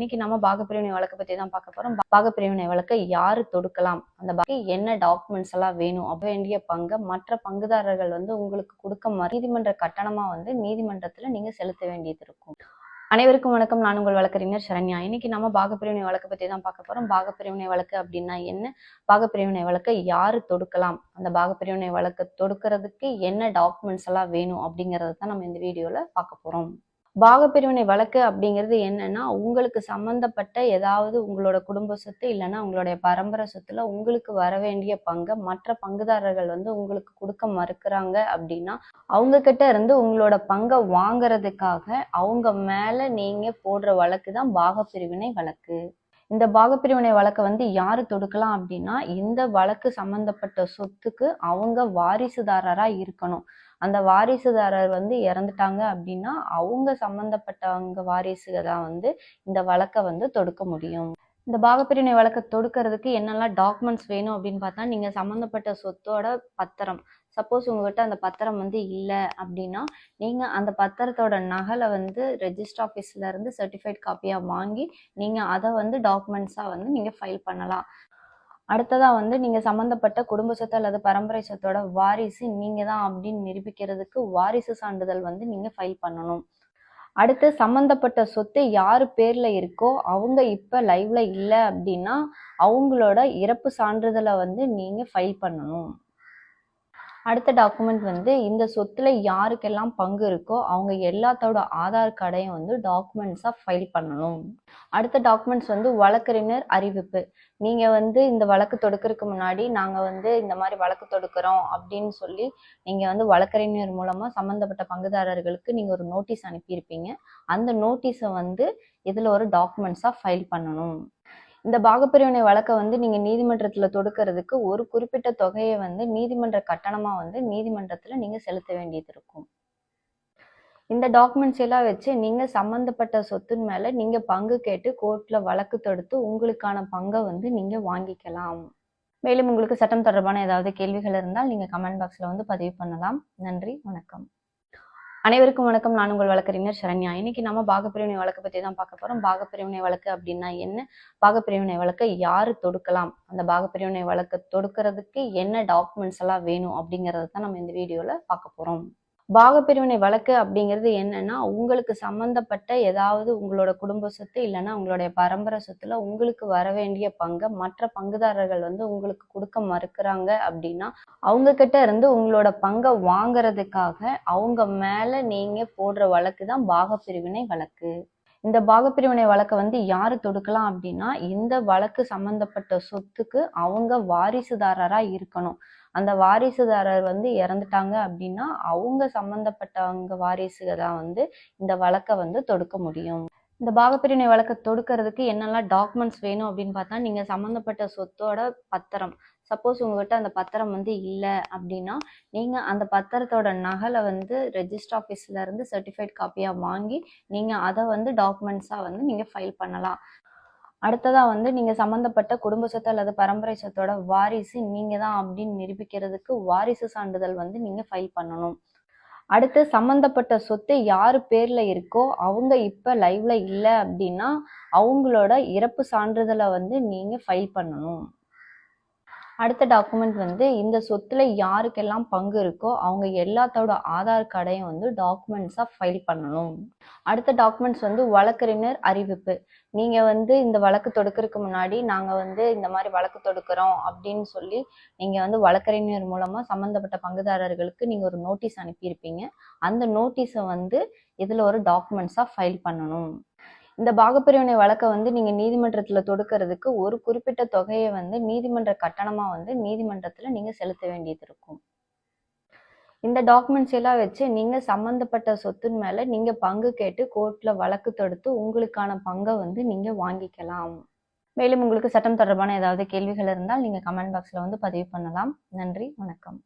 இன்னைக்கு நம்ம பாகப்பிரிவினை வழக்கு பத்தி தான் பார்க்க போறோம். பாகப்பிரிவினை வழக்கை யாரு தொடுக்கலாம்? அந்த பாக்கி என்ன டாக்குமெண்ட்ஸ் எல்லாம் வேணும்? அப்ப வேண்டிய பங்கு மற்ற பங்குதாரர்கள் வந்து உங்களுக்கு கொடுக்க நீதிமன்ற கட்டணமா வந்து நீதிமன்றத்துல நீங்க செலுத்த வேண்டியது இருக்கும். அனைவருக்கும் வணக்கம். நான் உங்கள் வழக்கறிஞர் சரண்யா. இன்னைக்கு நம்ம பாகப்பிரிவினை வழக்கு பத்தி தான் பார்க்க போறோம். பாகப்பிரிவினை வழக்கு அப்படின்னா என்ன? பாகப்பிரிவினை வழக்கை யாரு தொடுக்கலாம்? அந்த பாகப்பிரிவினை வழக்கை தொடுக்கிறதுக்கு என்ன டாக்குமெண்ட்ஸ் எல்லாம் வேணும் அப்படிங்கறத தான் நம்ம இந்த வீடியோல பார்க்க போறோம். பாகப்பிரிவினை வழக்கு அப்படிங்கிறது என்னன்னா உங்களுக்கு சம்பந்தப்பட்ட ஏதாவது உங்களோட குடும்ப சொத்து இல்லைன்னா உங்களுடைய பரம்பரை சொத்துல உங்களுக்கு வர வேண்டிய பங்கை மற்ற பங்குதாரர்கள் வந்து உங்களுக்கு கொடுக்க மறுக்கிறாங்க அப்படின்னா அவங்க கிட்ட இருந்து உங்களோட பங்கை வாங்குறதுக்காக அவங்க மேல நீங்க போடுற வழக்கு தான் பாகப்பிரிவினை வழக்கு. இந்த பாகப்பிரிவினை வழக்கை வந்து யாரு தொடுக்கலாம் அப்படின்னா இந்த வழக்கு சம்பந்தப்பட்ட சொத்துக்கு அவங்க வாரிசுதாரரா இருக்கணும். அந்த வாரிசுதாரர் வந்து இறந்துட்டாங்க அப்படின்னா அவங்க சம்பந்தப்பட்டவங்க வாரிசுக தான் வந்து இந்த வழக்கை வந்து தொடுக்க முடியும். இந்த பாகப்பிரிவினை வழக்கை தொடுக்கிறதுக்கு என்னெல்லாம் டாக்குமெண்ட்ஸ் வேணும் அப்படின்னு பார்த்தா நீங்க சம்மந்தப்பட்ட சொத்தோட பத்திரம். சப்போஸ் உங்ககிட்ட அந்த பத்திரம் வந்து இல்லை அப்படின்னா நீங்க அந்த பத்திரத்தோட நகலை வந்து ரெஜிஸ்டர் ஆஃபீஸ்ல இருந்து சர்டிஃபைட் காப்பியா வாங்கி நீங்க அதை வந்து டாக்குமெண்ட்ஸா வந்து நீங்க ஃபைல் பண்ணலாம். அடுத்ததா வந்து நீங்க சம்பந்தப்பட்ட குடும்ப சொத்து அல்லது பரம்பரை சொத்தோட வாரிசு நீங்க தான் அப்படின்னு நிரூபிக்கிறதுக்கு வாரிசு சான்றிதழ் வந்து நீங்க ஃபைல் பண்ணணும். அடுத்து சம்பந்தப்பட்ட சொத்து யாரு பேர்ல இருக்கோ அவங்க இப்ப லைவ்ல இல்லை அப்படின்னா அவங்களோட இறப்பு சான்றிதழை வந்து நீங்க ஃபைல் பண்ணணும். அடுத்த டாக்குமெண்ட் வந்து இந்த சொத்துல யாருக்கெல்லாம் பங்கு இருக்கோ அவங்க எல்லாத்தோட ஆதார் கார்டையும் வந்து டாக்குமெண்ட்ஸா ஃபைல் பண்ணணும். அடுத்த டாக்குமெண்ட்ஸ் வந்து வழக்கறிஞர் அறிவிப்பு. நீங்க வந்து இந்த வழக்கு தொடுக்கிறதுக்கு முன்னாடி நாங்க வந்து இந்த மாதிரி வழக்கு தொடுக்கிறோம் அப்படின்னு சொல்லி நீங்க வந்து வழக்கறிஞர் மூலமா சம்பந்தப்பட்ட பங்குதாரர்களுக்கு நீங்க ஒரு நோட்டீஸ் அனுப்பியிருப்பீங்க. அந்த நோட்டீஸை வந்து இதுல ஒரு டாக்குமெண்ட்ஸா ஃபைல் பண்ணணும். இந்த பாகப்பிரிவினை வழக்கை வந்து நீங்க நீதிமன்றத்துல தொடுக்கிறதுக்கு ஒரு குறிப்பிட்ட தொகையை வந்து நீதிமன்ற கட்டணமா வந்து நீதிமன்றத்துல நீங்க செலுத்த வேண்டியது இருக்கும். இந்த டாக்குமெண்ட்ஸ் எல்லாம் வச்சு நீங்க சம்பந்தப்பட்ட சொத்தின் மேல நீங்க பங்கு கேட்டு கோர்ட்ல வழக்கு தொடுத்து உங்களுக்கான பங்கை வந்து நீங்க வாங்கிக்கலாம். மேலும் உங்களுக்கு சட்டம் தொடர்பான ஏதாவது கேள்விகள் இருந்தால் நீங்க கமெண்ட் பாக்ஸ்ல வந்து பதிவு பண்ணலாம். நன்றி வணக்கம். அனைவருக்கும் வணக்கம். நான் உங்கள் வழக்கறிஞர் சரண்யா. இன்னைக்கு நம்ம பாகப்பிரிவினை வழக்கு பத்தி தான் பார்க்க போறோம். பாகப்பிரிவினை வழக்கு அப்படின்னா என்ன? பாகப்பிரிவினை வழக்கை யாரு தொடுக்கலாம்? அந்த பாகப்பிரிவினை வழக்கு தொடுக்கிறதுக்கு என்ன டாக்குமெண்ட்ஸ் எல்லாம் வேணும் அப்படிங்கறத தான் நம்ம இந்த வீடியோல பார்க்க போறோம். பாகப்பிரிவினை வழக்கு அப்படிங்கிறது என்னன்னா உங்களுக்கு சம்பந்தப்பட்ட ஏதாவது உங்களோட குடும்ப சொத்து இல்லைன்னா உங்களுடைய பரம்பரை சொத்துல உங்களுக்கு வர வேண்டிய பங்கை மற்ற பங்குதாரர்கள் வந்து உங்களுக்கு கொடுக்க மறுக்கிறாங்க அப்படின்னா அவங்க கிட்ட இருந்து உங்களோட பங்கை வாங்குறதுக்காக அவங்க மேல நீங்க போடுற வழக்கு தான் பாகப்பிரிவினை வழக்கு. இந்த பாகப்பிரிவினை வழக்கை வந்து யாரு தொடுக்கலாம் அப்படின்னா இந்த வழக்கு சம்பந்தப்பட்ட சொத்துக்கு அவங்க வாரிசுதாரரா இருக்கணும். அந்த வாரிசுதாரர் வந்து இறந்துட்டாங்க அப்படின்னா அவங்க சம்பந்தப்பட்டவங்க வாரிசுக தான் வந்து இந்த வழக்கை வந்து தொடுக்க முடியும். இந்த பாகப்பிரிவினை வழக்கை தொடுக்கிறதுக்கு என்னெல்லாம் டாக்குமெண்ட்ஸ் வேணும் அப்படின்னு பார்த்தா நீங்கள் சம்மந்தப்பட்ட சொத்தோட பத்திரம். சப்போஸ் உங்ககிட்ட அந்த பத்திரம் வந்து இல்லை அப்படின்னா நீங்கள் அந்த பத்திரத்தோட நகலை வந்து ரெஜிஸ்டர் ஆஃபீஸ்லேருந்து சர்டிஃபைட் காப்பியாக வாங்கி நீங்கள் அதை வந்து டாக்குமெண்ட்ஸாக வந்து நீங்கள் ஃபைல் பண்ணலாம். அடுத்ததா வந்து நீங்க சம்பந்தப்பட்ட குடும்ப சொத்து அல்லது பரம்பரை சொத்தோட வாரிசு நீங்க தான் அப்படின்னு நிரூபிக்கிறதுக்கு வாரிசு சான்றிதழ் வந்து நீங்க ஃபைல் பண்ணணும். அடுத்து சம்பந்தப்பட்ட சொத்து யாரு பேர்ல இருக்கோ அவங்க இப்ப லைவ்ல இல்லை அப்படின்னா அவங்களோட இறப்பு சான்றிதழை வந்து நீங்க ஃபைல் பண்ணணும். அடுத்த டாக்குமெண்ட் வந்து இந்த சொத்துல யாருக்கெல்லாம் பங்கு இருக்கோ அவங்க எல்லாத்தோட ஆதார் கார்டையும் வந்து டாக்குமெண்ட்ஸா ஃபைல் பண்ணணும். அடுத்த டாக்குமெண்ட்ஸ் வந்து வழக்கறிஞர் அறிவிப்பு. நீங்க வந்து இந்த வழக்கு தொடுக்கிறதுக்கு முன்னாடி நாங்க வந்து இந்த மாதிரி வழக்கு தொடுக்கிறோம் அப்படின்னு சொல்லி நீங்க வந்து வழக்கறிஞர் மூலமா சம்பந்தப்பட்ட பங்குதாரர்களுக்கு நீங்க ஒரு நோட்டீஸ் அனுப்பியிருப்பீங்க. அந்த நோட்டீஸை வந்து இதுல ஒரு டாக்குமெண்ட்ஸா ஃபைல் பண்ணணும். இந்த பாகப்பிரிவினை வழக்கை வந்து நீங்க நீதிமன்றத்துல தொடுக்கிறதுக்கு ஒரு குறிப்பிட்ட தொகையை வந்து நீதிமன்ற கட்டணமா வந்து நீதிமன்றத்துல நீங்க செலுத்த வேண்டியது இருக்கும். இந்த டாக்குமெண்ட்ஸ் எல்லாம் வச்சு நீங்க சம்பந்தப்பட்ட சொத்தின் மேல நீங்க பங்கு கேட்டு கோர்ட்ல வழக்கு தொடுத்து உங்களுக்கான பங்கை வந்து நீங்க வாங்கிக்கலாம். மேலும் உங்களுக்கு சட்டம் தொடர்பான ஏதாவது கேள்விகள் இருந்தால் நீங்க கமெண்ட் பாக்ஸ்ல வந்து பதிவு பண்ணலாம். நன்றி வணக்கம்.